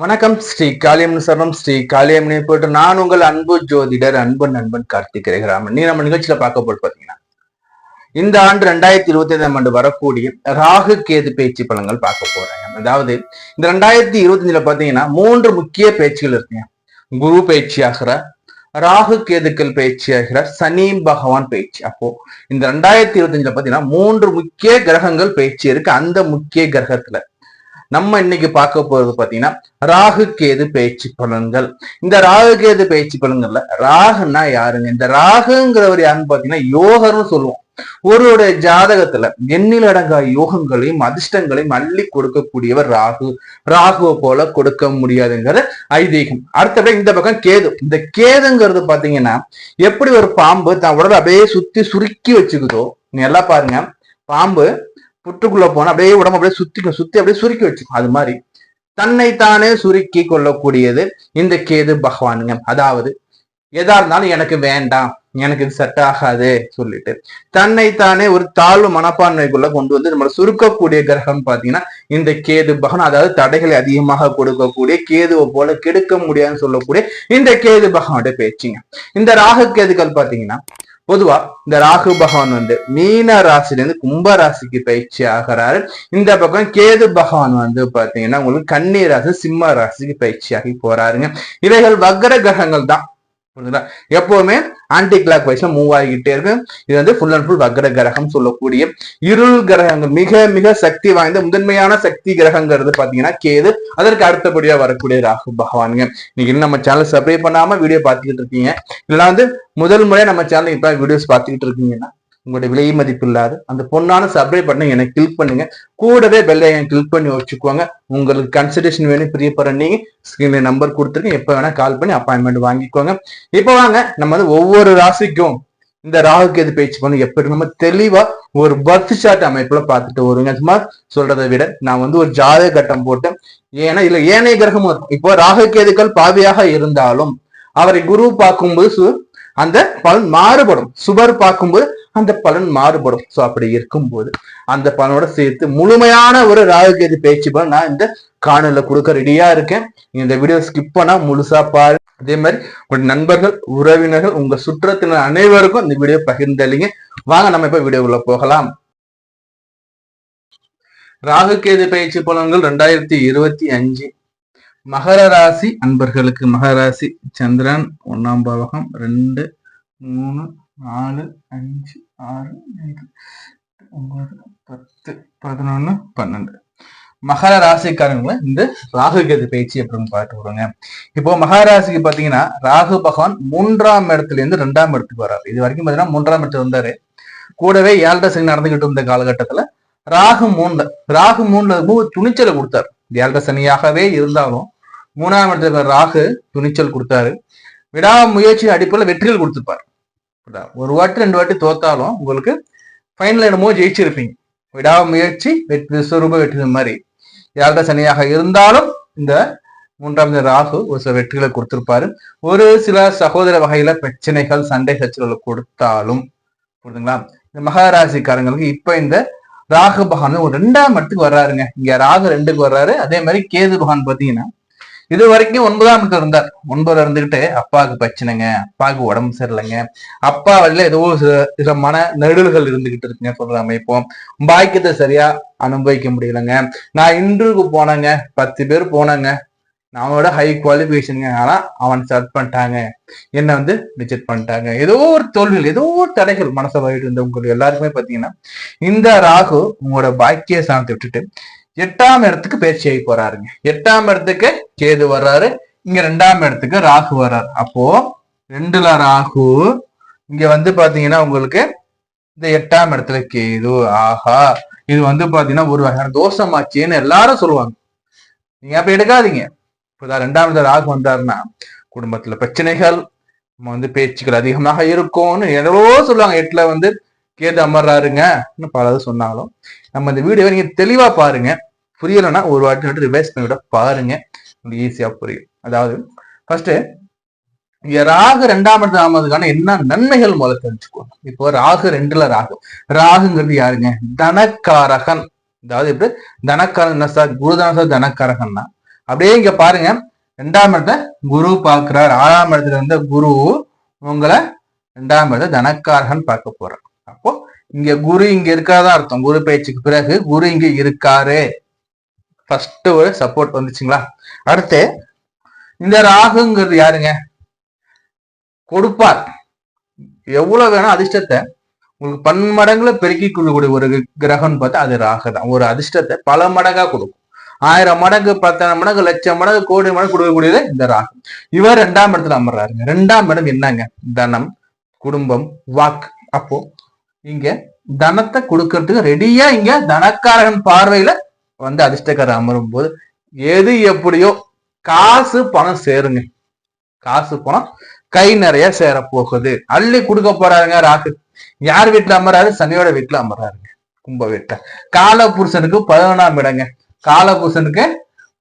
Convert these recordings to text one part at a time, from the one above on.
வணக்கம் ஸ்ரீ காளியம்மன் சரணம். ஸ்ரீ காளியம்மனை போட்டு நான் உங்கள் அன்பு ஜோதிடர் அன்பு நண்பன் கார்த்திக் ரேகராமன் நீ நம்ம நிகழ்ச்சியில பார்க்க போது பாத்தீங்கன்னா இந்த ஆண்டு ரெண்டாயிரத்தி இருபத்தி ஐந்தாம் ஆண்டு வரக்கூடிய ராகு கேது பேச்சு பலங்கள் பார்க்க போறாங்க அதாவது இந்த ரெண்டாயிரத்தி இருபத்தி அஞ்சுல பாத்தீங்கன்னா மூன்று முக்கிய பேச்சுகள் இருக்குங்க. குரு பேச்சியாகிற ராகு கேதுக்கள் பேச்சியாகிற சனி பகவான் பேச்சு. அப்போ இந்த ரெண்டாயிரத்தி இருபத்தி அஞ்சுல பாத்தீங்கன்னா மூன்று முக்கிய கிரகங்கள் பேச்சு இருக்கு. அந்த முக்கிய கிரகத்துல நம்ம இன்னைக்கு பார்க்க போறது பாத்தீங்கன்னா ராகு கேது பேச்சு பலன்கள். இந்த ராகு கேது பேச்சு பலன்கள்ல ராகுன்னா யாருங்க? இந்த ராகுங்கிறவர் யாருன்னு பாத்தீங்கன்னா யோகர்னு சொல்லுவோம். ஒருவருடைய ஜாதகத்துல எண்ணிலடங்கா யோகங்களையும் அதிர்ஷ்டங்களையும் அள்ளி கொடுக்கக்கூடியவர் ராகு. ராகுவை போல கொடுக்க முடியாதுங்கிற ஐதீகம். அடுத்தபடி இந்த பக்கம் கேது. இந்த கேதுங்கிறது பாத்தீங்கன்னா எப்படி ஒரு பாம்பு தான் உடலை அப்படியே சுத்தி சுருக்கி வச்சுக்குதோ நீ எல்லாம் பாருங்க. பாம்பு புற்றுக்குள்ள போன அப்படியே உடம்பு அப்படியே சுத்திக்கும் சுத்தி அப்படியே சுருக்கி வச்சுக்கும். அது மாதிரி. தன்னைத்தானே சுருக்கி கொள்ளக்கூடியது இந்த கேது பகவானுங்க. அதாவது எதா இருந்தாலும் எனக்கு வேண்டாம் எனக்கு இது செட் ஆகாது சொல்லிட்டு தன்னைத்தானே ஒரு தாழ்வு மனப்பான்மைக்குள்ள கொண்டு வந்து நம்மளை சுருக்கக்கூடிய கிரகம் பாத்தீங்கன்னா இந்த கேது பகவான் அதாவது தடைகளை அதிகமாக கொடுக்கக்கூடிய கேதுவை போல கெடுக்க முடியாதுன்னு சொல்லக்கூடிய இந்த கேது பகவானுடைய பேச்சுங்க. இந்த ராகு கேதுக்கள் பாத்தீங்கன்னா பொதுவா இந்த ராகு பகவான் வந்து மீன ராசில இருந்து கும்ப ராசிக்கு பயிற்சி ஆகிறாரு. இந்த பக்கம் கேது பகவான் வந்து பாத்தீங்கன்னா உங்களுக்கு கன்னி ராசி சிம்ம ராசிக்கு பயிற்சி ஆகி போறாருங்க. இவைகள் வக்கர கிரகங்கள் தான். புரியுதா எப்பவுமே ஆன்டி கிளாக் வைஸ்ல மூவ் ஆகிக்கிட்டே இருக்கு. இது வந்து ஃபுல் அண்ட் ஃபுல் வக்ர கிரகம் சொல்லக்கூடிய இருள் கிரகங்கள் மிக மிக சக்தி வாய்ந்த முதன்மையான சக்தி கிரகங்கிறது பாத்தீங்கன்னா கேது. அதற்கு அடுத்தபடியா வரக்கூடிய ராகு பகவானுங்க. நீங்க நம்ம சேனல் சப்ஸ்கிரைப் பண்ணாம வீடியோ பார்த்துக்கிட்டு இருக்கீங்க. இல்லைன்னா வந்து முதல் முறை நம்ம சேனல் இப்ப வீடியோஸ் பார்த்துக்கிட்டு இருக்கீங்கன்னா உங்களுடைய விலை மதிப்பு இல்லாத அந்த பொண்ணான சப்ஸ்கிரைப் பண்ண எனக்கு கிளிக் பண்ணுங்க. கூடவே பெல்லையன் கிளிக் பண்ணி வச்சுக்கோங்க. உங்களுக்கு கன்சல்டேஷன் வேணும் பிரியப்படுற நீங்க ஸ்கிரீன்ல நம்பர் கொடுத்துருங்க. எப்போ வேணா கால் பண்ணி அப்பாயின்மெண்ட் வாங்கிக்கோங்க. இப்போ வாங்க நம்ம வந்து ஒவ்வொரு ராசிக்கும் இந்த ராகு கேது பேச்சு பண்ணி எப்படி நம்ம தெளிவா ஒரு பர்த் சார்ட் அமைப்புல பார்த்துட்டு வருங்க. சும்மா சொல்றதை விட நான் வந்து ஒரு ஜாதக கட்டம் போட்டேன். ஏன்னா இல்ல ஏனைய கிரகமும் இருக்கும். இப்போ ராகு கேதுக்கள் பாவியாக இருந்தாலும் அவரை குரு பார்க்கும்போது அந்த பலன் மாறுபடும். சுவர் பார்க்கும்போது அந்த பலன் மாறுபடும். சோ அப்படி இருக்கும்போது அந்த பலனோட சேர்த்து முழுமையான ஒரு ராகுகேது பேச்சு பலன் நான் இந்த காணல கொடுக்க ரெடியா இருக்கேன். இந்த வீடியோ ஸ்கிப் பண்ணா முழுசா பாரு அதே மாதிரி உங்க நண்பர்கள் உறவினர்கள் உங்க சுற்றத்தினர் அனைவருக்கும் இந்த வீடியோ பகிர்ந்தளிங்க. வாங்க நம்ம இப்ப வீடியோக்குள்ள போகலாம். ராகுகேது பயிற்சி பலன்கள் ரெண்டாயிரத்தி இருபத்தி அஞ்சு. மகர ராசி அன்பர்களுக்கு மகர ராசி சந்திரன் ஒன்னாம் பாவகம் ரெண்டு மூணு நாலு அஞ்சு ஆறு ஏழு ஒன்பது பத்து பதினொன்னு பன்னெண்டு. மகர ராசிக்காரங்களை இந்த ராகு கேது பயிற்சி அப்படின்னு பார்த்து வருங்க இப்போ மகாராசிக்கு பாத்தீங்கன்னா ராகு பகவான் மூன்றாம் இடத்துல இருந்து ரெண்டாம் இடத்துக்கு வர்றாரு. இது வரைக்கும் பாத்தீங்கன்னா மூன்றாம் இடத்துல வந்தாரு. கூடவே ஏழரை சனி நடந்துகிட்டு இருந்த காலகட்டத்துல ராகு மூணுல ராகு மூணுல துணிச்சலை கொடுத்தாரு. ஏழரை சனியாகவே இருந்தாலும் மூணாம் இடத்துல ராகு துணிச்சல் கொடுத்தாரு. விடா முயற்சி அடிப்படையில் வெற்றிகள் கொடுத்துருப்பாரு. ஒரு வாட்டி ரெண்டு வாட்டி தோத்தாலும் உங்களுக்கு ஃபைனல் என்னமோ ஜெயிச்சிருப்பீங்க. விடாமுயற்சி வெற்றி சுரூப வெற்றி மாதிரி. ஏழரை சனியாக இருந்தாலும் இந்த மூன்றாம் ராகு ஒரு சில வெற்றிகளை கொடுத்திருப்பாரு. ஒரு சில சகோதர வகையில பிரச்சனைகள் சண்டை சச்சரவுகள் கொடுத்தாலும் புரியுதுங்களா? இந்த மகாராசிக்காரங்களுக்கு இப்ப இந்த ராகு பகவான் ஒரு ரெண்டாம் இடத்துக்கு வர்றாருங்க. இங்க ராகு ரெண்டுக்கு வர்றாரு. அதே மாதிரி கேது பகவான் பாத்தீங்கன்னா இது வரைக்கும் ஒன்பதாம் இடத்துல இருந்தார். ஒன்பதுல இருந்துகிட்டு அப்பாவுக்கு பிரச்சனைங்க அப்பாவுக்கு உடம்பு சரியில்லைங்க. அப்பா வழியில ஏதோ சில சில மன நெடுல்கள் இருந்துகிட்டு இருக்குங்க சொல்ற அமைப்போம். பாக்கியத்தை சரியா அனுபவிக்க முடியலங்க. நான் இன்டர்வியூக்கு போனேங்க பத்து பேர் போனாங்க. நான் ஹை குவாலிஃபிகேஷனுங்க ஆனா அவன் செலக்ட் பண்ணிட்டாங்க. என்ன வந்து ரிஜெக்ட் பண்ணிட்டாங்க. ஏதோ ஒரு தோல்விகள் ஏதோ ஒரு தடைகள் மனசை வாயிட்டு இருந்த உங்களுக்கு எல்லாருக்குமே பாத்தீங்கன்னா இந்த ராகு உங்களோட பாக்கிய சாணத்தை விட்டுட்டு எட்டாம் இடத்துக்கு பேச்சு ஆகி போறாருங்க. எட்டாம் இடத்துக்கு கேது வர்றாரு. இங்க ரெண்டாம் இடத்துக்கு ராகு வர்றாரு. அப்போ ரெண்டுல ராகு இங்க வந்து பாத்தீங்கன்னா உங்களுக்கு இந்த எட்டாம் இடத்துல கேது ஆஹா இது வந்து பாத்தீங்கன்னா ஒரு வகையான தோஷமாச்சேன்னு எல்லாரும் சொல்லுவாங்க. நீங்க அப்ப எடுக்காதீங்க. இப்பதான் ரெண்டாம் இடத்துல ராகு வந்தாருன்னா குடும்பத்துல பிரச்சனைகள் நம்ம வந்து பேச்சுக்கள் அதிகமாக இருக்கும்னு எவ்வளவோ சொல்லுவாங்க. எட்டுல வந்து கேது அமர்றாருங்க. பலது சொன்னாலும். நம்ம இந்த வீடியோவை நீங்க தெளிவா பாருங்க. புரியலைன்னா ஒரு வாட்டி மட்டும் ரிவைஸ் பண்ணிவிட பாருங்க. உங்களுக்கு ஈஸியா புரியும். அதாவது ஃபர்ஸ்ட் இங்க ராகு ரெண்டாம் இடத்துல ஆமதுக்கான என்ன நன்மைகள் முதல்ல தெரிஞ்சுக்கணும் இப்போ ராகு ரெண்டுல ராகு. ராகுங்கிறது யாருங்க? தனக்காரகன். அதாவது எப்படி? தனக்காரன் என்ன சார்? குருதான சார் தனக்காரகன்னா அப்படியே இங்க பாருங்க. ரெண்டாம் இடத்த குரு பார்க்கிறார். ஆறாம் இடத்துல இருந்த குரு உங்களை ரெண்டாம் இடத்த தனக்காரகன் பார்க்க போறார். அப்போ இங்க குரு இங்க இருக்காதான் அர்த்தம். குரு பயிற்சிக்கு பிறகு குரு இங்க இருக்காரு. ஃபர்ஸ்ட் ஒரு சப்போர்ட் வந்துச்சுங்களா? அடுத்து இந்த ராகுங்கிறது யாருங்க? கொடுப்பார். எவ்வளவு வேணும் அதிர்ஷ்டத்தை உங்களுக்கு பன்மடங்குல பெருக்கி கொள்ளக்கூடிய ஒரு கிரகம்னு பார்த்தா அது ராகு தான். ஒரு அதிர்ஷ்டத்தை பல மடங்கா கொடுக்கும். ஆயிரம் மடங்கு பத்தாயிரம் மடங்கு லட்சம் மடங்கு கோடி மடங்கு கொடுக்கக்கூடியது இந்த ராகு. இவர் ரெண்டாம் இடத்துல அமர்றாருங்க. ரெண்டாம் இடம் என்னங்க? தனம் குடும்பம் வாக்கு. அப்போ இங்க தனத்தை கொடுக்கறதுக்கு ரெடியா இங்க தனக்காரகன் பார்வையில வந்து அதிர்ஷ்டக்காரர் அமரும் போது எது எப்படியோ காசு பணம் சேருங்க. காசு பணம் கை நிறைய சேர போகுது அள்ளி கொடுக்க போறாருங்க ராகு. யார் வீட்டுல அமராரு? சனியோட வீட்டுல அமராருங்க. கும்ப வீட்டுல காலபுருஷனுக்கு பதினொன்னாம் இடங்க. காலபுருஷனுக்கு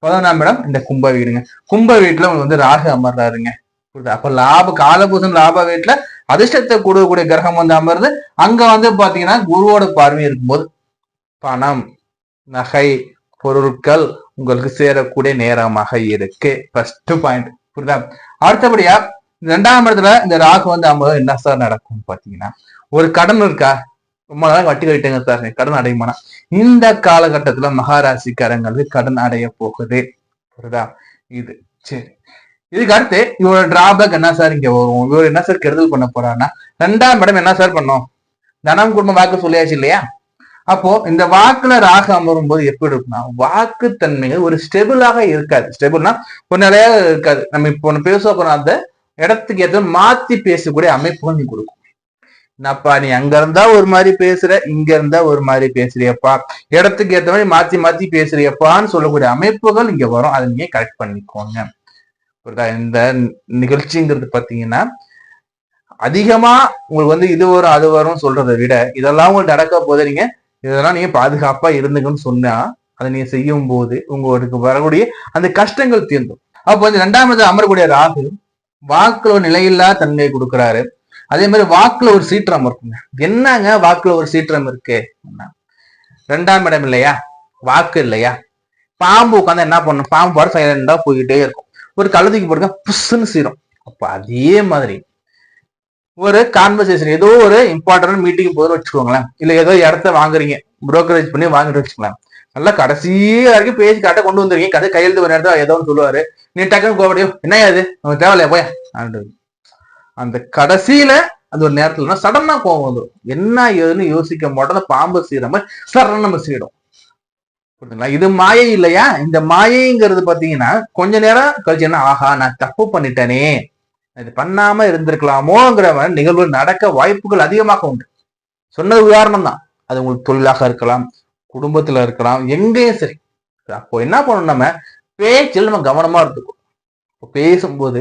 பதினொன்றாம் இடம் இந்த கும்ப வீடுங்க. கும்ப வீட்டுல உங்களுக்கு வந்து ராகு அமர்றாருங்க. புரியுதா? அப்ப லாப காலபூசன் லாப வீட்டுல அதிர்ஷ்டத்தை கொடுக்கக்கூடிய கிரகம் வந்து அமருது. அங்க வந்து பாத்தீங்கன்னா குருவோட பார்வை இருக்கும்போது பணம். நகை பொருட்கள் உங்களுக்கு சேரக்கூடிய நேரமாக இருக்கு. ஃபர்ஸ்ட் பாயிண்ட் புரியுதா? அடுத்தபடியா ரெண்டாம் இடத்துல இந்த ராகு வந்து அமர்வு என்ன சார் நடக்கும் பாத்தீங்கன்னா ஒரு கடன் இருக்கா? ரொம்ப நாள் வட்டி கட்டிட்டேங்க சார் கடன் அடையுமானா? இந்த காலகட்டத்துல மகாராசிக்காரங்களுக்கு கடன் அடைய போகுது. புரியுதா? இது. சரி. இதுக்கு அடுத்து இவரோட டிராபேக் என்ன சார் இங்க வரும். இவர் என்ன சார் கெடுதல் பண்ண போறாருன்னா ரெண்டாம் இடம் என்ன சார் பண்ணும்? தனம் குடும்பம் வாக்கு சொல்லியாச்சு இல்லையா? அப்போ இந்த வாக்குல ராகு அமரும் போது எப்படி இருக்குன்னா வாக்கு தன்மைகள் ஒரு ஸ்டெபிளாக இருக்காது. ஸ்டெபிள்னா ஒரு நிலையாக இருக்காது. நம்ம இப்போ ஒன்று பேச போற அந்த இடத்துக்கு ஏற்ற மாத்தி பேசக்கூடிய அமைப்புகள் நீ கொடுக்கும். என்னப்பா நீ அங்க இருந்தா ஒரு மாதிரி பேசுற இங்க இருந்தா ஒரு மாதிரி பேசுறியப்பா. இடத்துக்கு ஏற்ற மாதிரி மாத்தி மாத்தி பேசுறியப்பான்னு சொல்லக்கூடிய அமைப்புகள் இங்க வரும். அதை நீங்க கரெக்ட் பண்ணிக்கோங்க. புரியுதா? இந்த நிகழ்ச்சிங்கிறது பாத்தீங்கன்னா அதிகமா உங்களுக்கு வந்து இது வரும் அது வரும் சொல்றதை விட இதெல்லாம் உங்களுக்கு நடக்க போது நீங்க இதெல்லாம் நீங்க பாதுகாப்பா இருந்துங்கன்னு சொன்னா அதை நீங்க செய்யும் போது உங்களுக்கு வரக்கூடிய அந்த கஷ்டங்கள் தீர்ந்தும். அப்போ வந்து ரெண்டாமது அமரக்கூடிய ராகு வாக்குல ஒரு நிலையில்லா தன்மையை கொடுக்குறாரு. அதே மாதிரி வாக்குல ஒரு சீற்றம் இருக்குங்க. என்னங்க வாக்குல ஒரு சீற்றம் இருக்கு? ரெண்டாம் இடம் இல்லையா? வாக்கு இல்லையா? பாம்பு உட்காந்து என்ன பண்ணும் பாம்பு பாடு சைலண்டா போய்கிட்டே இருக்கும். ஒரு கழுதைக்கு போடுங்க புஷ்ன்னு சீரும் அப்ப அதே மாதிரி ஒரு கான்வர்சேஷன் ஏதோ ஒரு இம்பார்ட்டன்ட் மீட்டிங் போதும் வச்சுக்கோங்களேன். இல்ல ஏதோ இடத்த வாங்குறீங்க. புரோக்கரேஜ் பண்ணி வாங்கிட்டு வச்சுக்கலாம் நல்லா கடைசி வரைக்கும் பேசி கரெக்டாக கொண்டு வந்துருக்கீங்க. கதை கையெழுத்து ஒரு நேரத்தில் ஏதோ ஒன்று சொல்லுவாரு. நீ டக்குன்னு கோபடியும் என்ன அது உங்களுக்கு தேவையில்லையா போய். ஆண்டு அந்த கடைசியில அது ஒரு நேரத்துல சடனா கோபம் வந்துடும் என்ன ஏதுன்னு யோசிக்க மாட்டோம் அந்த பாம்பு செய்யற மாதிரி சடனா நம்ம செய்யணும் புரியுதுங்களா? இது மாயை இல்லையா? இந்த மாயைங்கிறது பாத்தீங்கன்னா கொஞ்ச நேரம் கழிச்சு என்ன ஆஹா நான் தப்பு பண்ணிட்டேனே. இது பண்ணாம இருந்திருக்கலாமோங்கிற நிகழ்வு நடக்க வாய்ப்புகள் அதிகமாக உண்டு. சொன்னது உதாரணம் தான் அது உங்களுக்கு தொழிலாக இருக்கலாம் குடும்பத்துல இருக்கலாம் எங்கேயும் சரி. அப்போ என்ன பண்ணணும் நம்ம? பேச்சில் நம்ம கவனமா இருந்துக்கணும். இப்போ பேசும்போது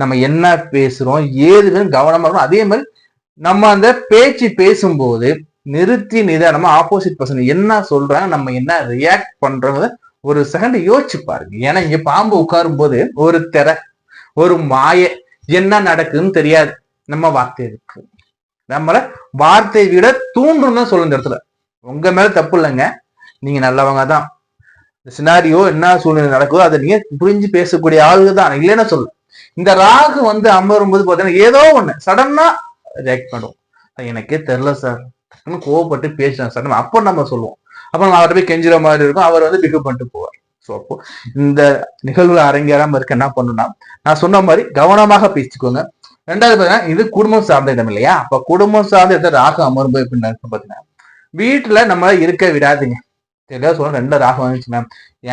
நம்ம என்ன பேசுறோம் ஏதுன்னு கவனமா இருக்கணும். அதே மாதிரி நம்ம அந்த பேச்சு பேசும்போது நிறுத்தி நிதானமா ஆப்போசிட் பர்சன் என்ன சொல்றாங்க நம்ம என்ன ரியாக்ட் பண்றோங்கிறத ஒரு செகண்ட் யோசிச்சு பாருங்க. ஏன்னா இங்க பாம்பு உட்காரும் போது ஒரு திற ஒரு மாய என்ன நடக்குதுன்னு தெரியாது. நம்ம வார்த்தை இருக்கு. நம்மள வார்த்தை விட தூண்டும் தான் சொல்லும் இந்த இடத்துல. உங்க மேல தப்பு இல்லைங்க. நீங்க நல்லவங்க தான். சினாரியோ என்ன சூழ்நிலை நடக்குதோ அதை நீங்க புரிஞ்சு பேசக்கூடிய ஆளுங்க தான். இல்லைன்னு சொல்லு இந்த ராகு வந்து அமரும் போது பாத்தீங்கன்னா ஏதோ ஒண்ணு சடனா ரியாக்ட் பண்ணும். எனக்கே தெரியல சார் கோவப்பட்டு பேசுறேன் சார் அப்போ நம்ம சொல்லுவோம். அப்ப நம்ம அவர்கிட்ட போய் கெஞ்சுற மாதிரி இருக்கும். அவர் வந்து பிக்கப் பண்ணிட்டு போவார். ஸோ அப்போ இந்த நிகழ்வுகள் அரங்கேறாம இருக்க என்ன பண்ணுன்னா நான் சொன்ன மாதிரி கவனமாக பேசிக்கோங்க. ரெண்டாவது பார்த்தீங்கன்னா இது குடும்பம் சார்ந்த இடம் இல்லையா? அப்ப குடும்பம் சார்ந்த இடத்துல ராகு அமர்வு அப்படின்னு பார்த்தீங்கன்னா வீட்டுல நம்ம இருக்க விடாதீங்க. தெளிவா சொல்ல ரெண்டு ராகு வந்துச்சுன்னா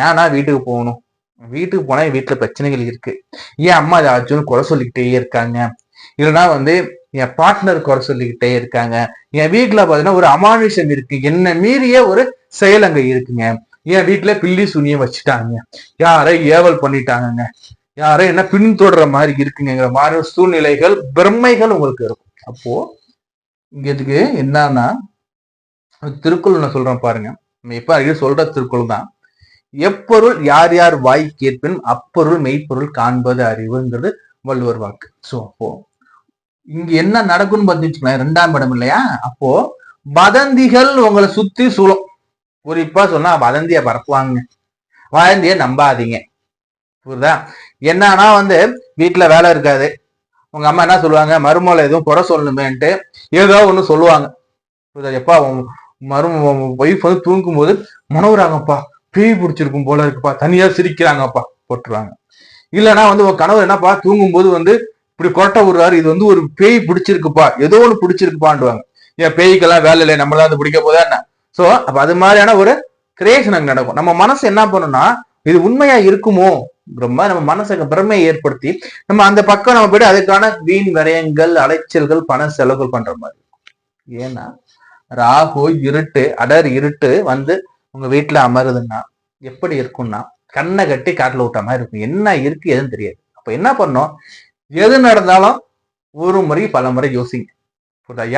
ஏன்னா வீட்டுக்கு போகணும். வீட்டுக்கு போனா வீட்டுல பிரச்சனைகள் இருக்கு. ஏன் அம்மா ஏதாச்சும் குறை சொல்லிக்கிட்டே இருக்காங்க. இல்லைன்னா வந்து என் பார்ட்னர் குறை சொல்லிக்கிட்டே இருக்காங்க. என் வீட்டுல பாத்தீங்கன்னா ஒரு அமானுஷம் இருக்கு. என்ன மீறிய ஒரு செயல் அங்க இருக்குங்க. என் வீட்டுல பில்லி சுனியம் வச்சுட்டாங்க. யாரை ஏவல் பண்ணிட்டாங்கங்க. யாரை என்ன பின்தொடர மாதிரி இருக்குங்கிற மாதிரி சூழ்நிலைகள் பிரம்மைகள் உங்களுக்கு இருக்கும். அப்போ இங்க இதுக்கு என்னன்னா திருக்குறள் நான் சொல்றேன் பாருங்க. நம்ம எப்ப சொல்ற திருக்குறள் தான். எப்பொருள் யார் யார் வாய் கேட்பின் அப்பொருள் மெய்ப்பொருள் காண்பது அறிவுங்கிறது வள்ளுவர் வாக்கு. சோ அப்போ இங்க என்ன நடக்கும்னு பார்த்துச்சுக்கலாம் ரெண்டாம் இடம் இல்லையா? அப்போ வதந்திகள் உங்களை சுத்தி சூழும். குறிப்பா சொன்னா வதந்திய பரப்புவாங்க. வதந்திய நம்பாதீங்க. புரியுதா? என்னன்னா வந்து வீட்டுல வேலை இருக்காது. உங்க அம்மா என்ன சொல்லுவாங்க? மருமலை எதுவும் குறை சொல்லணுமேன்ட்டு ஏதோ ஒண்ணு சொல்லுவாங்க. புரியுதா? எப்பா மரும ஒய்ஃப் வந்து தூங்கும் போது மனவுறாங்கப்பா பேய் பிடிச்சிருக்கும் போல இருக்குப்பா தனியா சிரிக்கிறாங்கப்பா போட்டுருவாங்க. இல்லைன்னா வந்து உன் கணவர் என்னப்பா தூங்கும் போது வந்து இப்படி கொரட்டை விடுறாரு இது வந்து ஒரு பேய் பிடிச்சிருக்குப்பா ஏதோ ஒண்ணு பிடிச்சிருக்குப்பான்டுவாங்க ஏன் பேய்க்கெல்லாம் வேலை இல்லை நம்மளாம் வந்து பிடிக்க போதா என்ன? ஸோ அப்போ அது மாதிரியான ஒரு கிரியேஷன் அங்கே நடக்கும். நம்ம மனசு என்ன பண்ணும்னா இது உண்மையா இருக்குமோ? ரொம்ப நம்ம மனசுக்கு பிரமையை ஏற்படுத்தி நம்ம அந்த பக்கம் நம்ம போயிட்டு அதுக்கான வீண் விரயங்கள் அலைச்சல்கள் பண செலவுகள் பண்ற மாதிரி இருக்கும். ஏன்னா ராகு இருட்டு அடர் இருட்டு வந்து உங்க வீட்டுல அமருதுன்னா எப்படி இருக்கும்னா கண்ணை கட்டி காட்டுல விட்ட மாதிரி இருக்கும். என்ன இருக்கு எதுவும் தெரியாது. அப்ப என்ன பண்ணோம் எது நடந்தாலும் ஒரு முறை பல முறை யோசிங்க.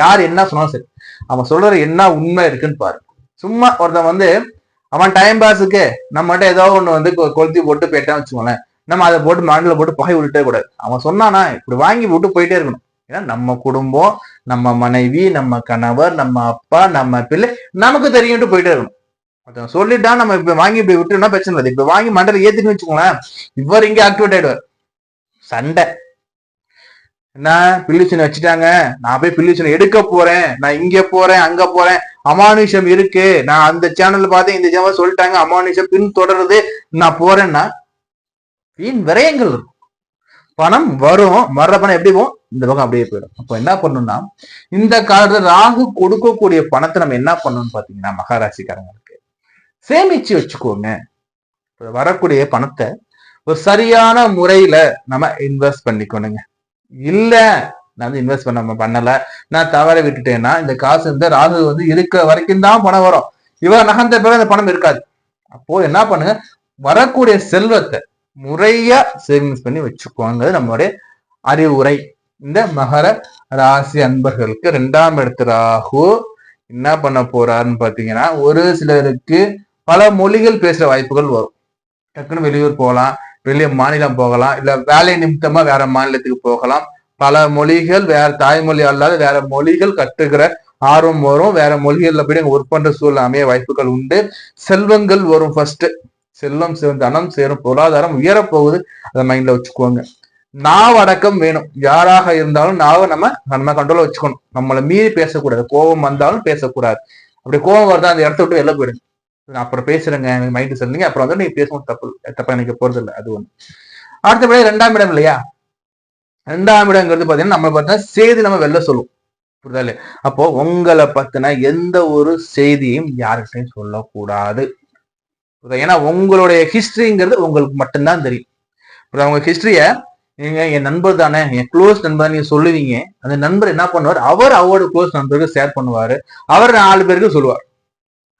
யார் என்ன சொன்னாலும் சரி. அவன் சொல்றது என்ன உண்மை இருக்குன்னு பாருங்க. சும்மா ஒருத்தன் வந்து அவன் டைம் பாஸுக்கு நம்மகிட்ட ஏதோ ஒண்ணு வந்து கொ- கொளுத்தி போட்டு போயிட்டான்னு வச்சுக்கோங்களேன். நம்ம அதை போட்டு மண்ணில் போட்டு புகை விட்டுட்டே கூடாது. அவன் சொன்னானா இப்படி வாங்கி விட்டு போயிட்டே இருக்கணும். ஏன்னா நம்ம குடும்பம் நம்ம மனைவி நம்ம கணவர் நம்ம அப்பா நம்ம பிள்ளை நமக்கு தெரியும்ட்டு போயிட்டே இருக்கணும். ஒருத்தன் சொல்லிட்டா நம்ம இப்ப வாங்கி இப்படி விட்டுனா பிரச்சனை இல்லை. இப்ப வாங்கி மண்டல ஏத்துன்னு வச்சுக்கோங்களேன் இவர் இங்கே ஆக்டிவேட் ஆயிடுவார். சண்டை. என்ன? பில்லிச்சனை வச்சுட்டாங்க. நான் போய் பில்லிச்சனை எடுக்க போறேன். நான் இங்க போறேன் அங்க போறேன். அமானுஷம் இருக்கு. நான் அந்த சேனல் பார்த்தேன் இந்த சேனல் சொல்லிட்டாங்க அமானுஷம் பின் தொடருது நான் போறேன்னா வீண் விரயங்கள் இருக்கும். பணம் வரும் வர்ற பணம் எப்படி போகும்? இந்த பக்கம் அப்படியே போயிடும். அப்போ என்ன பண்ணணும்னா இந்த காலத்துல ராகு கொடுக்கக்கூடிய பணத்தை நம்ம என்ன பண்ணணும்னு பாத்தீங்கன்னா மகாராசிக்காரங்களுக்கு சேமிச்சு வச்சுக்கோங்க. வரக்கூடிய பணத்தை ஒரு சரியான முறையில நம்ம இன்வெஸ்ட் பண்ணிக்கணுங்க. இல்ல நான் வந்து இன்வெஸ்ட் பண்ண பண்ணல. நான் தவற விட்டுட்டேன்னா இந்த காசு வந்து ராகு வந்து இருக்கிற வரைக்கும் தான் பணம் வரும். இவர் நகர்ந்த பிறகு அந்த பணம் இருக்காது. அப்போ என்ன பண்ணுங்க? வரக்கூடிய செல்வத்தை முறையா சேவிங்ஸ் பண்ணி வச்சுக்கோங்க நம்மளுடைய அறிவுரை. இந்த மகர ராசி அன்பர்களுக்கு ரெண்டாம் இடத்து ராகு என்ன பண்ண போறாருன்னு பாத்தீங்கன்னா ஒரு சிலருக்கு பல மொழிகள் பேசுற வாய்ப்புகள் வரும். டக்குன்னு வெளியூர் போகலாம் வெளியே மாநிலம் போகலாம் இல்ல வேலை நிமித்தமா வேற மாநிலத்துக்கு போகலாம். பல மொழிகள் வேற தாய்மொழி அல்லாத வேற மொழிகள் கற்றுக்கிற ஆர்வம் வரும். வேற மொழிகள்ல போய் ஒர்க் பண்ற சூழல் அமைய வாய்ப்புகள் உண்டு. செல்வங்கள் வரும் ஃபர்ஸ்ட் செல்வம் சேரும் தனம் சேரும். பொருளாதாரம் உயரப்போகுது. அதை மைண்ட்ல வச்சுக்கோங்க. நாவ் அடக்கம் வேணும். யாராக இருந்தாலும் நாவை நம்ம நம்ம கண்ட்ரோல வச்சுக்கணும். நம்மளை மீறி பேசக்கூடாது. கோபம் வந்தாலும் பேசக்கூடாது. அப்படி கோபம் வருதா அந்த இடத்த விட்டு வெளில போயிடுங்க. நான் அப்புறம் பேசுறேங்க. எனக்கு மைண்ட் சொல்லுங்க. அப்புறம் வந்து நீங்க பேசவும் தப்பு தப்பா எனக்கு போறது இல்லை அது ஒண்ணு. அடுத்தபடி ரெண்டாம் இடம் இல்லையா? ரெண்டாம் இடங்கிறது பார்த்தீங்கன்னா நம்மளை பார்த்தா செய்தி நம்ம வெளில சொல்லுவோம் புரியுதா இல்லையா? அப்போ உங்களை பத்தின எந்த ஒரு செய்தியும் யார்கிட்டையும் சொல்லக்கூடாது. ஏன்னா உங்களுடைய ஹிஸ்டரிங்கிறது உங்களுக்கு மட்டும்தான் தெரியும். புரியுதா? உங்க ஹிஸ்டரிய நீங்க என் நண்பர் தானே என் க்ளோஸ் நண்பர் நீங்க சொல்லுவீங்க. அந்த நண்பர் என்ன பண்ணுவார்? அவர் அவரோட க்ளோஸ் நண்பருக்கு ஷேர் பண்ணுவாரு. அவர் நாலு பேருக்கு சொல்லுவார்.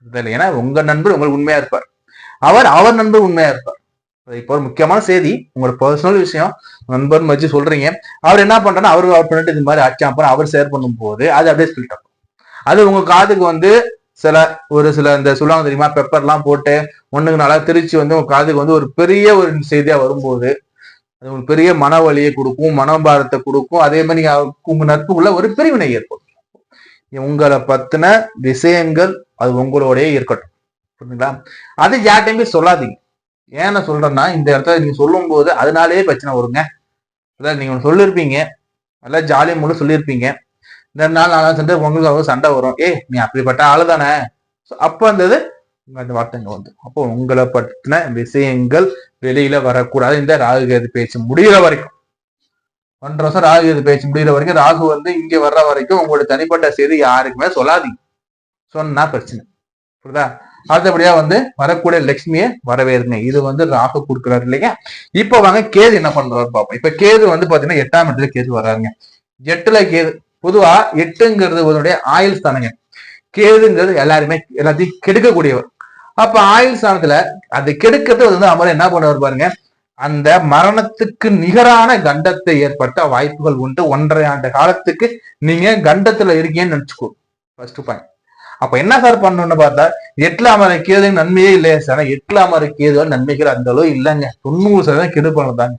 புரியுதா ஏன்னா உங்க நண்பர் உங்களுக்கு உண்மையா இருப்பார். அவர் அவர் நண்பர் உண்மையா இருப்பார். இப்போ ஒரு முக்கியமான செய்தி. உங்களோட பர்சனல் விஷயம். நண்பர் வச்சு சொல்றீங்க. அவர் என்ன பண்றாருன்னா அவரு அவர் பண்ணிட்டு இது மாதிரி அச்சா அப்புறம் அவர் ஷேர் பண்ணும் போது அது அப்படியே ஸ்பில்ட் ஆகும். அது உங்க காதுக்கு வந்து சில ஒரு சில இந்த சொல்லுவாங்க தெரியுமா பெப்பர்லாம் போட்டு ஒண்ணுக்கு நல்லா திருச்சி வந்து உங்க காதுக்கு வந்து ஒரு பெரிய ஒரு செய்தியா வரும்போது அது உங்களுக்கு பெரிய மன வலியை கொடுக்கும் மனபாரத்தை கொடுக்கும். அதே மாதிரி நீங்க உங்க நட்புக்குள்ள ஒரு பிரிவினை ஏற்படும். உங்களை பத்தின விஷயங்கள் அது உங்களோடய இருக்கட்டும். புரியுங்களா அது யார்ட்டையுமே சொல்லாதீங்க. ஏன் சொல்றேன்னா இந்த இடத்துல நீங்க சொல்லும் போது அதனாலேயே பிரச்சனை வருங்க. அதாவது நீங்க ஒன்று சொல்லியிருப்பீங்க நல்லா ஜாலியாக முழு சொல்லியிருப்பீங்க இந்த நாள் நாலா சண்டை உங்களுக்கு அவங்க சண்டை வரும். ஏ நீ அப்படிப்பட்ட ஆளு தானே அப்போ அப்ப அந்த இது அந்த வார்த்தைங்க வந்து அப்போ உங்களை பற்றின விஷயங்கள் வெளியில வரக்கூடாது. இந்த ராகுகேது பேச்சு முடிகிற வரைக்கும். ஒன்றரை வருஷம் ராகுகேது பேச்சு முடிகிற வரைக்கும் ராகு வந்து இங்க வர்ற வரைக்கும் உங்களோட தனிப்பட்ட செய்தி யாருக்குமே சொல்லாதீங்க. சொன்னா பிரச்சனை. புரியுதா? அடுத்தபடியா வந்து வரக்கூடிய லட்சுமியை வரவேறுங்க இது வந்து ராகு கொடுக்குறாரு இல்லையா இப்ப வாங்க கேது என்ன பண்றாரு பார்ப்போம். இப்ப கேது வந்து பாத்தீங்கன்னா எட்டாம் இடத்துல கேது வர்றாருங்க எட்டுல கேது பொதுவா எட்டுங்கிறது உங்களுடைய ஆயுள் ஸ்தானங்க. கேதுங்கிறது எல்லாருமே எல்லாத்தையும் கெடுக்கக்கூடியவர். அப்ப ஆயுள் ஸ்தானத்துல அது கெடுக்கிறது வந்து அமர என்ன பண்ணுவார் பாருங்க. அந்த மரணத்துக்கு நிகரான கண்டத்தை ஏற்பட்ட வாய்ப்புகள் உண்டு. ஒன்றரை ஆண்டு காலத்துக்கு நீங்க கண்டத்துல இருக்கீங்கன்னு நினைச்சுக்கோ. ஃபர்ஸ்ட் பாயிண்ட் அப்ப என்ன சார் பண்ணணும்னு பார்த்தா எட்டுல அமர கேது நன்மையே இல்லையா சார் எட்டுல அமர நன்மைகள் அந்த அளவு இல்லைங்க. தொண்ணூறு சதவீதம் கெடு பண்ணதாங்க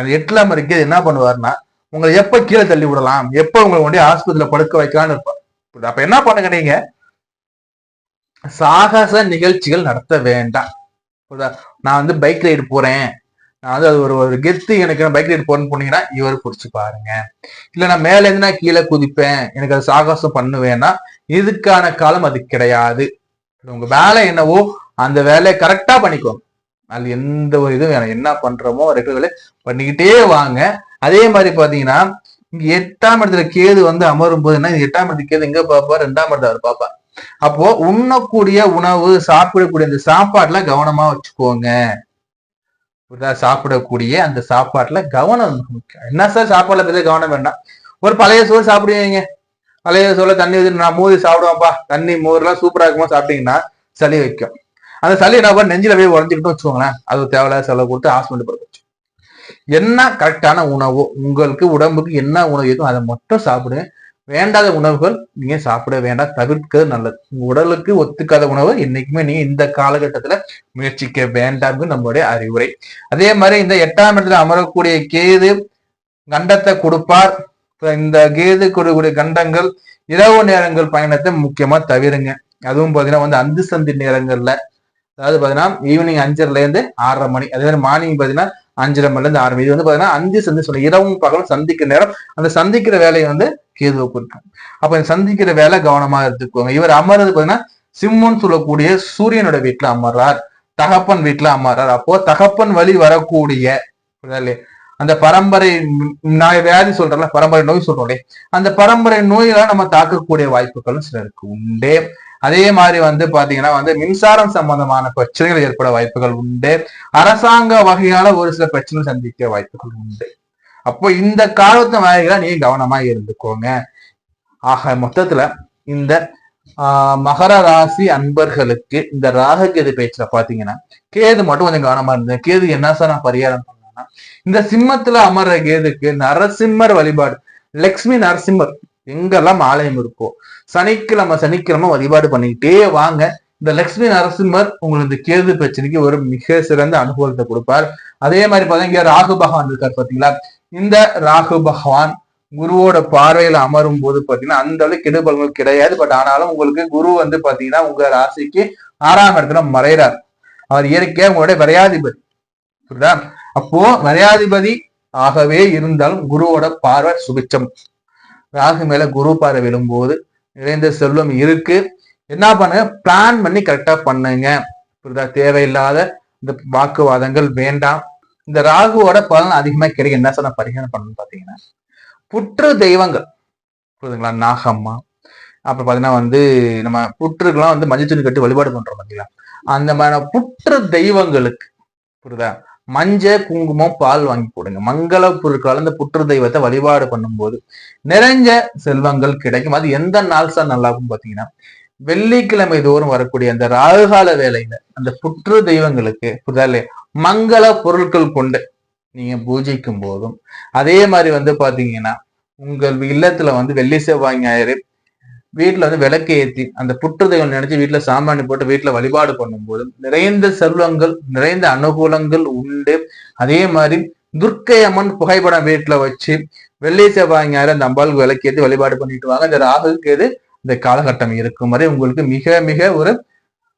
அந்த எட்டுல அமர கேது என்ன பண்ணுவாருன்னா உங்களை எப்ப கீழே தள்ளி விடலாம் எப்ப உங்களை கொண்டு ஆஸ்பத்திரியில படுக்க வைக்கலாம்னு இருப்பார். அப்ப என்ன பண்ணுங்க நீங்க? சாகச நிகழ்ச்சிகள் நடத்த வேண்டாம். நான் வந்து பைக் ரைடு போறேன். நான் அது ஒரு ஒரு கெத்து எனக்கு பைக் ரைட் போறேன்னு போனீங்கன்னா இவர் பிடிச்சி பாருங்க. இல்ல நான் மேல இருந்து நான் கீழே குதிப்பேன் எனக்கு அது சாகசம் பண்ணுவேன்னா இதுக்கான காலம் அது கிடையாது. உங்க வேலை என்னவோ அந்த வேலையை கரெக்டா பண்ணிக்கோங்க. அது எந்த ஒரு இதுவும் வேணும். என்ன பண்றோமோ ரெகுலர் பண்ணிக்கிட்டே வாங்க. அதே மாதிரி பாத்தீங்கன்னா இங்க எட்டாம் இடத்துல கேது வந்து அமரும் போது என்ன எட்டாம் இடத்துல கேது எங்க பாப்பா? ரெண்டாம் இடத்துல அவர் பாப்பா. அப்போ உண்ணக்கூடிய உணவு சாப்பிடக்கூடிய அந்த சாப்பாட்டுல கவனமா வச்சுக்கோங்க. புரியுதா? சாப்பிடக்கூடிய அந்த சாப்பாட்டுல கவனம் முக்கியம். என்ன சார் சாப்பாடுல பெரிய கவனம் வேண்டாம் ஒரு பழைய சோறு சாப்பிடுவீங்க. பழைய சோறுல தண்ணி ஊற்றி நான் மோதி சாப்பிடுவேன்ப்பா. தண்ணி மோர்லாம் சூப்பரா இருக்குமா சாப்பிட்டீங்கன்னா சளி வைக்கும். அந்த சளி என்ன நெஞ்சில போய் உடஞ்சிக்கிட்டு வச்சுக்கோங்களேன். அது தேவையில்லாத செலவு கொடுத்து ஹாஸ்பிட்டல் போய் வச்சு என்ன கரெக்டான உணவோ உங்களுக்கு உடம்புக்கு என்ன உணவு இருக்கோ அதை மட்டும் சாப்பிடுங்க. வேண்டாத உணவுகள் நீங்க சாப்பிட வேண்டாம். தவிர்க்கிறது நல்லது. உங்க உடலுக்கு ஒத்துக்காத உணவு என்னைக்குமே நீங்க இந்த காலகட்டத்துல முயற்சிக்க வேண்டாம்னு நம்மளுடைய அறிவுரை. அதே மாதிரி இந்த எட்டாம் இடத்துல அமரக்கூடிய கேது கண்டத்தை கொடுப்பார். இந்த கேது கொடுக்கக்கூடிய கண்டங்கள் இரவு நேரங்கள் பயணத்தை முக்கியமா தவிருங்க. அதுவும் பாத்தீங்கன்னா வந்து அந்து சந்தி நேரங்கள்ல. அதாவது பாத்தீங்கன்னா ஈவினிங் அஞ்சரைல இருந்து ஆறரை மணி. அதே மாதிரி மார்னிங் பாத்தீங்கன்னா அஞ்சரை மணிலேருந்து ஆறு மணி இது வந்து பாத்தீங்கன்னா அஞ்சு சந்தி சொல்ல இரவும் பகலும் சந்திக்கிற நேரம். அந்த சந்திக்கிற வேலையை வந்து கேதுவை குறிக்கும் அப்ப இந்த சந்திக்கிற வேலை கவனமா எடுத்துக்கோங்க. இவர் அமர்றது பாத்தீங்கன்னா சிம்மன் சொல்லக்கூடிய சூரியனோட வீட்டுல அமர்றார். தகப்பன் வீட்டுல அமர்றார். அப்போ தகப்பன் வழி வரக்கூடிய அந்த பரம்பரை நான் வியாதி சொல்றேன்ல பரம்பரை நோய் சொல்றோம்லே அந்த பரம்பரை நோயெல்லாம் நம்ம தாக்கக்கூடிய வாய்ப்புகளும் சிலருக்கு உண்டு. அதே மாதிரி வந்து பாத்தீங்கன்னா வந்து மின்சாரம் சம்பந்தமான பிரச்சனைகள் ஏற்பட வாய்ப்புகள் உண்டு. அரசாங்க வகையால ஒரு சில பிரச்சனைகள் சந்திக்க வாய்ப்புகள் உண்டு. அப்போ இந்த காலத்து வகைகளை நீங்க கவனமா இருந்துக்கோங்க. ஆக மொத்தத்துல இந்த ஆஹ் மகர ராசி அன்பர்களுக்கு இந்த ராக கேது பேச்சுல பாத்தீங்கன்னா கேது மட்டும் கொஞ்சம் கவனமா இருந்தது கேது என்ன சார் நான் பரிகாரம் பண்ணேன்னா இந்த சிம்மத்துல அமர்ற கேதுக்கு நரசிம்மர் வழிபாடு லக்ஷ்மி நரசிம்மர் எங்கெல்லாம் ஆலயம் இருக்கோ சனிக்கிழமை சனிக்கிழமை வழிபாடு பண்ணிக்கிட்டே வாங்க. இந்த லக்ஷ்மி நரசிம்மர் உங்களுக்கு இந்த கேது பிரச்சனைக்கு ஒரு மிக சிறந்த அனுகூலத்தை கொடுப்பார். அதே மாதிரி பார்த்தீங்கன்னா ராகு பகவான் இருக்கார் பாத்தீங்களா? இந்த ராகு பகவான் குருவோட பார்வையில அமரும் போது பாத்தீங்கன்னா அந்த அளவுக்கு கெடுபலங்கள் கிடையாது. பட் ஆனாலும் உங்களுக்கு குரு வந்து பாத்தீங்கன்னா உங்க ராசிக்கு ஆறாம் இடத்துல மறைகிறார். அவர் இயற்கையா உங்களுடைய வரையாதிபதி. புரியுதா? அப்போ வரையாதிபதி ஆகவே இருந்தாலும் குருவோட பார்வை சுபிச்சம் ராகு மேல குரு பாறை விழும்போது நிறைந்த செல்வம் இருக்கு. என்ன பண்ணுங்க பிளான் பண்ணி கரெக்டா பண்ணுங்க. புரிதா தேவையில்லாத இந்த வாக்குவாதங்கள் வேண்டாம். இந்த ராகுவோட பலன் அதிகமா கிடைக்கும். என்ன சார் நான் பரிகாரம் பண்ணணும்னு பாத்தீங்கன்னா புற்று தெய்வங்கள். புரியுதுங்களா? நாகம்மா. அப்புறம் பாத்தீங்கன்னா வந்து நம்ம புற்றுக்கெல்லாம் வந்து மஞ்சள் துணி கட்டி வழிபாடு பண்றோம் பாத்தீங்களா? அந்த மாதிரி புற்று தெய்வங்களுக்கு புரியுதா? மஞ்சள் குங்குமம் பால் வாங்கி கொடுங்க மங்கள பொருட்கள் அந்த புற்று தெய்வத்தை வழிபாடு பண்ணும்போது நிறைஞ்ச செல்வங்கள் கிடைக்கும். அது எந்த நாள் சார் நல்லா இருக்கும் பாத்தீங்கன்னா வெள்ளிக்கிழமை தோறும் வரக்கூடிய அந்த ராகுகால வேலையில அந்த புற்று தெய்வங்களுக்கு புரியுதா மங்கள பொருட்கள் கொண்டு நீங்க பூஜிக்கும் போதும். அதே மாதிரி வந்து பாத்தீங்கன்னா உங்கள் இல்லத்துல வந்து வெள்ளி செவ்வாய் ஞாயிறு வீட்டுல வந்து விளக்கு ஏத்தி அந்த புற்றுதைகள் நினைச்சு வீட்டுல சாமானி போட்டு வீட்டுல வழிபாடு பண்ணும்போது நிறைந்த செல்வங்கள் நிறைந்த அனுகூலங்கள் உண்டு. அதே மாதிரி துர்க்கை அம்மன் புகைப்படம் வீட்டுல வச்சு வெள்ளை செவ்வாய் அந்த அம்பாளுக்கு விளக்கேத்தி வழிபாடு பண்ணிட்டு வாங்க. இந்த ராகுக்கு எது? இந்த காலகட்டம் இருக்கும். வரை உங்களுக்கு மிக மிக ஒரு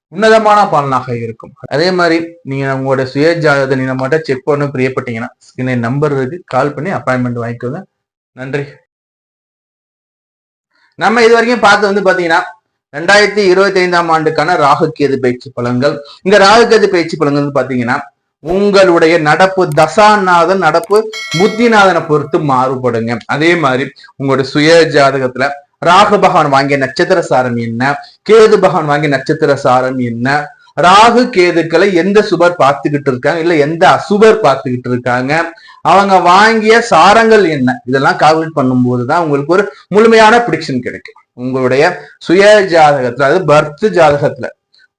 உன்னதமான பலனாக இருக்கும். அதே மாதிரி நீங்க உங்களோட சுய ஜாதகத்தை நீங்க மட்டும் செக் பண்ண பிரியப்பட்டீங்கன்னா ஸ்கிரீன் நம்பர் இருக்கு. கால் பண்ணி அப்பாயின்மெண்ட் வாங்கிக்கோங்க. நன்றி. நம்ம இது வரைக்கும் பார்த்து வந்து பாத்தீங்கன்னா ரெண்டாயிரத்தி இருபத்தி ஐந்தாம் ஆண்டுக்கான ராகு கேது பயிற்சி பலன்கள். இந்த ராகு கேது பயிற்சி பலன்கள் வந்து பாத்தீங்கன்னா உங்களுடைய நடப்பு தசாநாதன் நடப்பு புத்திநாதனை பொறுத்து மாறுபடுங்க. அதே மாதிரி உங்களுடைய சுய ஜாதகத்துல ராகு பகவான் வாங்கிய நட்சத்திர சாரம் என்ன? கேது பகவான் வாங்கிய நட்சத்திர சாரம் என்ன? ராகு கேதுக்களை எந்த சுபர் பார்த்துக்கிட்டு இருக்காங்க? இல்ல எந்த அசுபர் பார்த்துக்கிட்டு இருக்காங்க? அவங்க வாங்கிய சாரங்கள் என்ன? இதெல்லாம் கால்குலேட் பண்ணும்போது தான் உங்களுக்கு ஒரு முழுமையான பிடிக்ஷன் கிடைக்கும். உங்களுடைய சுய ஜாதகத்துல அதாவது பர்த் ஜாதகத்துல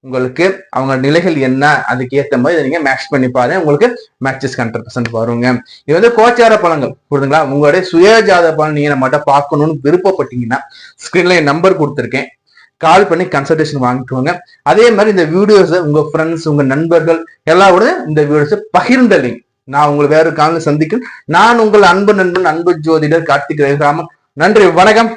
உங்களுக்கு அவங்க நிலைகள் என்ன? அதுக்கு ஏத்த மாதிரி இதை நீங்க மேட்ச் பண்ணி பாருங்க. உங்களுக்கு மேட்சஸ் ஹண்ட்ரட் பர்சன்ட் வருங்க. இது வந்து கோச்சார பழங்கள் புரியுதுங்களா? உங்களுடைய சுய ஜாதக பலன் நீங்க நம்மகிட்ட பார்க்கணும்னு விருப்பப்பட்டீங்கன்னா ஸ்கிரீன்ல என் நம்பர் கொடுத்துருக்கேன். கால் பண்ணி கன்சல்டேஷன் வாங்கிக்கோங்க. அதே மாதிரி இந்த வீடியோஸை உங்க ஃப்ரெண்ட்ஸ் உங்க நண்பர்கள் எல்லாரோட இந்த வீடியோஸை பகிர்ந்தளிங்க நான் உங்களை வேறு காலையில் சந்திக்கிறேன். நான் உங்கள் அன்பு நண்பன் அன்பு ஜோதிடர் கார்த்திக் ரகுராமன் நன்றி வணக்கம்.